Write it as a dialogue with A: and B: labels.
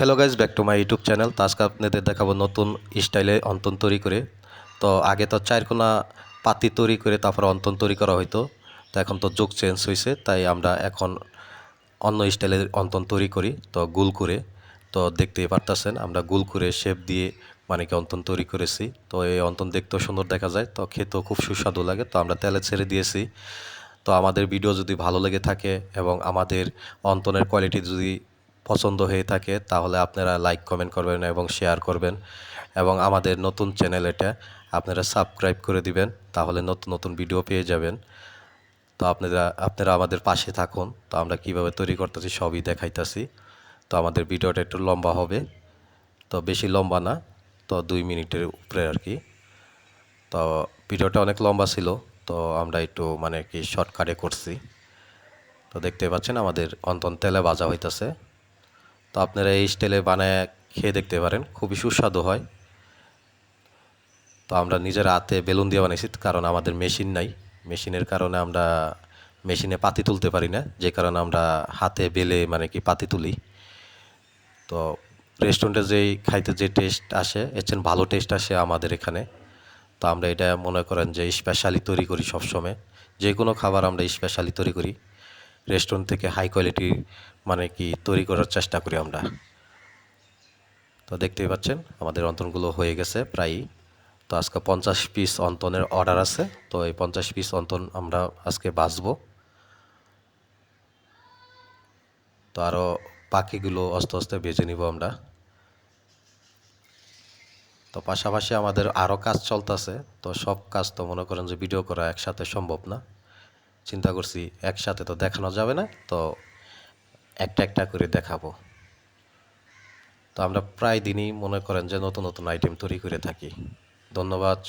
A: Hello guys back to my YouTube channel তো আজকে আপনাদের দেখাবো নতুন স্টাইলে অন্তন তৈরি করে। তো আগে তো চারকোনা পাতি তৈরি করে তারপর অন্তন তৈরি করা হতো তো এখন তো যুগ চেঞ্জ হয়েছে তাই আমরা এখন অন্য স্টাইলের অন্তন তৈরি করি, তো গুল করে। তো দেখতেই পারতেছেন, আমরা গুল করে শেপ দিয়ে মানে কি অন্তন তৈরি করেছি। তো এই অন্তন দেখতেও সুন্দর দেখা যায়, তো খেতেও খুব সুস্বাদু লাগে। তো আমরা তেলে ছেড়ে দিয়েছি। তো আমাদের ভিডিও যদি ভালো লেগে থাকে এবং আমাদের অন্তনের কোয়ালিটি যদি পছন্দ হয়ে থাকে, তাহলে আপনারা লাইক কমেন্ট করবেন এবং শেয়ার করবেন। এবং আমাদের নতুন চ্যানেল এটা, আপনারা সাবস্ক্রাইব করে দিবেন, তাহলে নতুন নতুন ভিডিও পেয়ে যাবেন। তো আপনারা আপনারা আমাদের পাশে থাকুন। তো আমরা কীভাবে তৈরি করতেছি সবই দেখাইতেছি। তো আমাদের ভিডিওটা একটু লম্বা হবে। তো বেশি লম্বা না, তো দুই মিনিটের উপরে আর কি। তো ভিডিওটা অনেক লম্বা ছিল, তো আমরা একটু মানে কি শর্টকাটে করছি। তো দেখতে পাচ্ছেন আমাদের অন্তন তেলে ভাজা হইতাছে। তো আপনারা এই স্টাইলে বানায় খেয়ে দেখতে পারেন, খুবই সুস্বাদু হয়। তো আমরা নিজের হাতে বেলুন দিয়ে বানাইছি, কারণ আমাদের মেশিন নাই। মেশিনের কারণে আমরা মেশিনে পাতি তুলতে পারি না, যে কারণে আমরা হাতে বেলে মানে কি পাতি তুলি। তো রেস্টুরেন্টে যেই খাইতে যে টেস্ট আসে, এর ভালো টেস্ট আসে আমাদের এখানে। তো আমরা এটা মনে করেন যে স্পেশালি তৈরি করি সবসময়। যে কোনো খাবার আমরা স্পেশালি তৈরি করি। রেস্টুরেন্ট থেকে হাই কোয়ালিটি মানে কি তৈরি করার চেষ্টা করি আমরা। তো দেখতেই পাচ্ছেন, আমাদের অন্তনগুলো হয়ে গেছে প্রায়ই। তো আজকে পঞ্চাশ পিস অন্তনের অর্ডার আছে। তো এই পঞ্চাশ পিস অন্তন আমরা আজকে বাঁচবো তো আরও পাখিগুলো আস্তে আস্তে বেছে নিব আমরা। তো পাশাপাশি আমাদের আরও কাজ চলতেছে। তো সব কাজ তো মনে করেন যে ভিডিও করা একসাথে সম্ভব না। চিন্তা করছি একসাথে তো দেখানো যাবে না, তো একটা একটা করে দেখাবো। তো আমরা প্রায় দিনই মনে করেন যে নতুন নতুন আইটেম তৈরি করে থাকি। ধন্যবাদ।